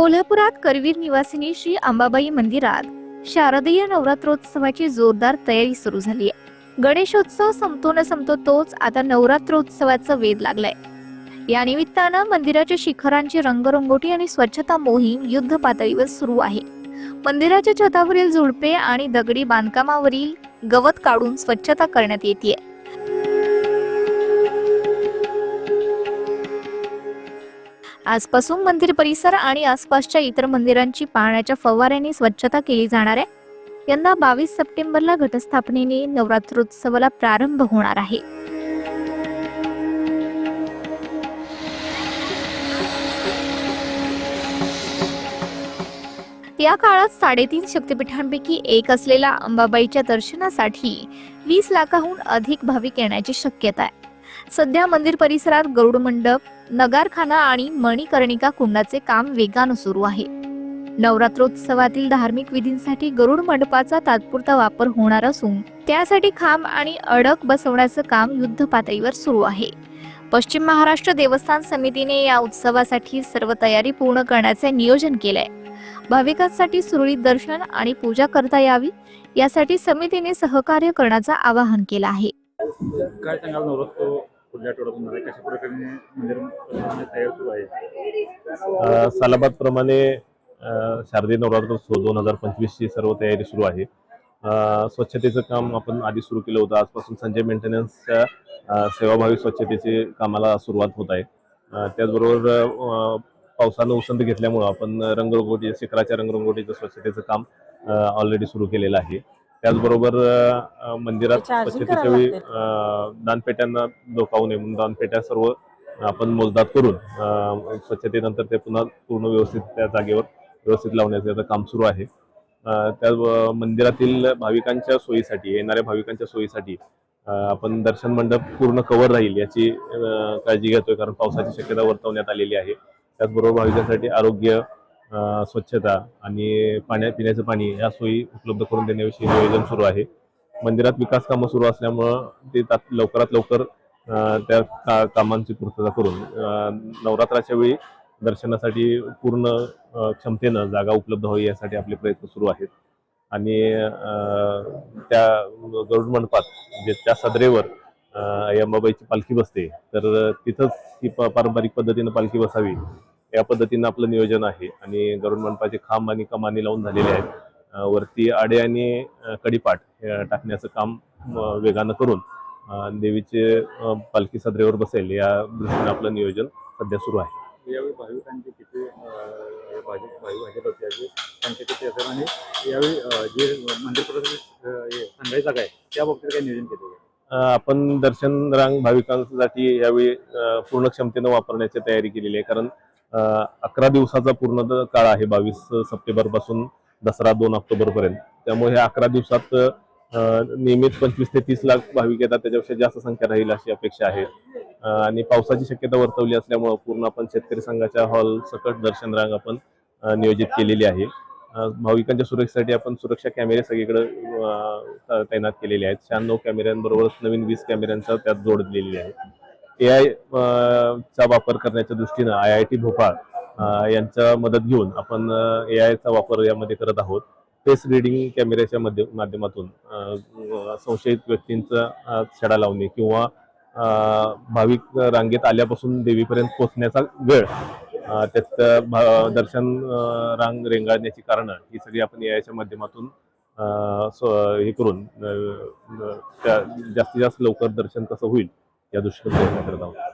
कोल्हापुरात करवीर निवासिनी श्री अंबाबाई मंदिरात शारदीय नवरात्रोत्सवाची जोरदार तयारी सुरू झाली आहे. गणेशोत्सव संपतो न संपतो तोच आता नवरात्रोत्सवाचा वेध लागलाय. या निमित्तानं मंदिराच्या शिखरांची रंगरंगोटी आणि स्वच्छता मोहीम युद्ध पातळीवर सुरू आहे. मंदिराच्या छतावरील झुडपे आणि दगडी बांधकामावरील गवत काढून स्वच्छता करण्यात येते आजपासून मंदिर परिसर आणि आसपासच्या इतर मंदिरांची पाण्याच्या फवाऱ्यांनी स्वच्छता केली जाणार आहे. यंदा बावीस सप्टेंबरला घटस्थापनेने नवरात्रोत्सवाला प्रारंभ होणार आहे. या काळात साडेतीन शक्तिपीठांपैकी एक असलेल्या अंबाबाईच्या दर्शनासाठी वीस लाखाहून अधिक भाविक येण्याची शक्यता आहे. सध्या मंदिर परिसरात गरुड मंडप नगारखाना आणि मणिकर्णिका कुंडाचे काम वेगानं सुरू आहे. नवरात्रोत्सवातील धार्मिक विधींसाठी गरुड मंडपाचा तात्पुरता वापर होणार असून त्यासाठी खांब आणि अडक बसवण्याचं काम युद्ध पातळीवर सुरू आहे. पश्चिम महाराष्ट्र देवस्थान समितीने या उत्सवासाठी सर्व तयारी पूर्ण करण्याचे नियोजन केलंय. भाविकांसाठी सुरळीत दर्शन आणि पूजा करता यावी यासाठी समितीने सहकार्य करण्याचं आवाहन केलं आहे. काय सांगाल नवरात्र पुढल्या आठवड्यात कशा प्रकारे मंदिर तयार सुरू आहे? सालाबाद सालाबादप्रमाणे अ, शारदीय नवरात्रोत्सव दोन हजार पंचवीसची सर्व तयारी सुरू आहे. स्वच्छतेचं काम आपण आधी सुरू केलं होतं. आजपासून संजय मेंटेनन्सच्या सेवाभावी स्वच्छतेचे कामाला सुरुवात होत आहे. त्याचबरोबर पावसानं उसंत घेतल्यामुळं आपण रंगरंगोटी शिखराच्या रंगरंगोटीचं स्वच्छतेचं काम ऑलरेडी सुरू केलेलं आहे. त्याचबरोबर मंदिरात स्वच्छतेच्या वेळी दानपेट्यांना धोकावू नये म्हणून दानपेट्या सर्व आपण मोजदाद करून स्वच्छतेनंतर ते पुन्हा पूर्ण व्यवस्थित त्या जागेवर व्यवस्थित लावण्याचं काम सुरू आहे. त्या मंदिरातील भाविकांच्या सोयीसाठी येणाऱ्या भाविकांच्या सोयीसाठी आपण दर्शन मंडप पूर्ण कव्हर राहील याची काळजी घेतोय कारण पावसाची शक्यता वर्तवण्यात आलेली आहे. त्याचबरोबर भाविकांसाठी आरोग्य स्वच्छता आणि पाण्या पिण्याचं पाणी या सोयी उपलब्ध करून देण्याविषयी नियोजन सुरू आहे. मंदिरात विकास कामं सुरू असल्यामुळं ते तात- लवकरात लवकर त्या का कामांची पूर्तता करून नवरात्राच्या वेळी दर्शनासाठी पूर्ण क्षमतेनं जागा उपलब्ध व्हावी यासाठी आपले प्रयत्न सुरू आहेत. आणि त्या गरुड मंडपात म्हणजे त्या सदरेवर अंबाबाईची पालखी बसते तर तिथंच ही प- पारंपरिक पद्धतीनं पालखी बसावी. या पद्धतीनं आपलं नियोजन आहे आणि गरुड मंडपाचे खांब आणि कमानी लावून झालेले आहेत. वरती आडे आणि कडीपाठ टाकण्याचं काम वेगानं करून देवीचे पालखी सदरेवर बसेल या दृष्टीनं आपलं नियोजन सध्या सुरू आहे. यावेळी भाविकांची किती अं, भाविक भाविक भाजप होते याची संख्या किती असेल? आणि यावेळी जे मंदिर सांगायचं त्या बाबतीत काय नियोजन केलं आहे? अ, आपण दर्शन रांग भाविकांसाठी यावेळी पूर्ण क्षमतेनं वापरण्याची तयारी केलेली आहे. कारण अकरा दिवसाचा पूर्ण काळ आहे बावीस सप्टेंबरपासून दसरा दोन ऑक्टोबर पर्यंत. त्यामुळे ह्या अकरा दिवसात नियमित पंचवीस ते तीस लाख भाविक येतात त्याच्यापेक्षा जास्त संख्या राहील अशी अपेक्षा आहे. आणि पावसाची शक्यता वर्तवली असल्यामुळं पूर्ण आपण शेतकरी संघाच्या हॉल सकट दर्शन रांग आपण नियोजित केलेली आहे. भाविकांच्या सुरक्षेसाठी आपण सुरक्षा कॅमेरे सगळीकडे तैनात केलेले आहेत. शहाण्णव कॅमेऱ्यांबरोबरच नवीन वीस कॅमेऱ्यांचा त्यात जोड दिलेली आहे. ए आय चा वापर करण्याच्या दृष्टीनं आय आय टी भोपाळ अ, यांचा मदत घेऊन आपण ए आयचा वापर यामध्ये करत आहोत. फेस रिडिंग कॅमेऱ्याच्या मध्ये माध्यमातून संशयित व्यक्तींचा छडा लावणे किंवा भाविक रांगेत आल्यापासून देवीपर्यंत पोहोचण्याचा वेळ त्यात भा- दर्शन रांग रेंगाळण्याची कारणं ही सगळी आपण ए आयच्या माध्यमातून हे करून त्या जास्तीत जास्त लवकर दर्शन कसं होईल या दृष्टीने प्रयत्न करत आहोत